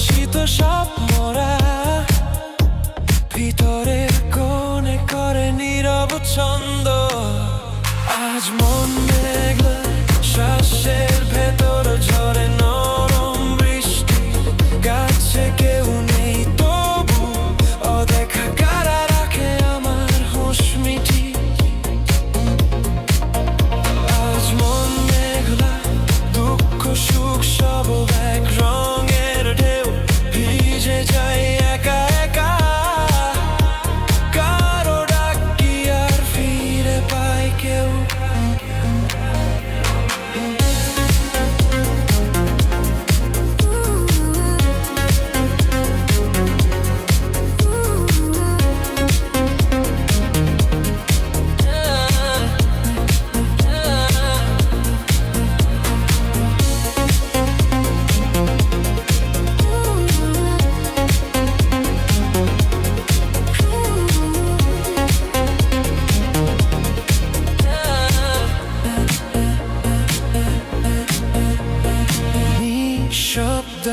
ভাসিত সব মরা। ভিতরে কোণে করে নীরব ছন্দ। আজ মন মেঘলা।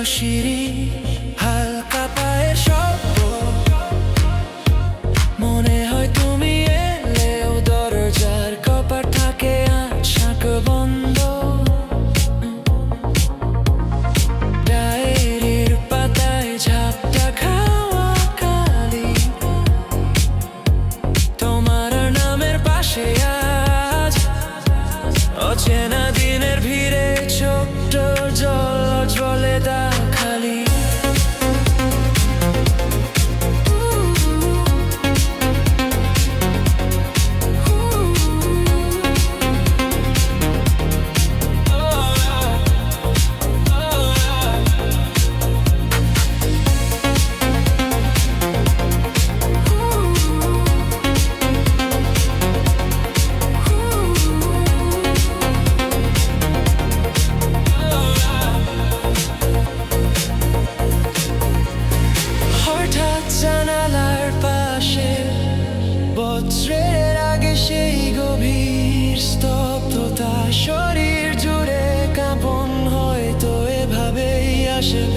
Shiri should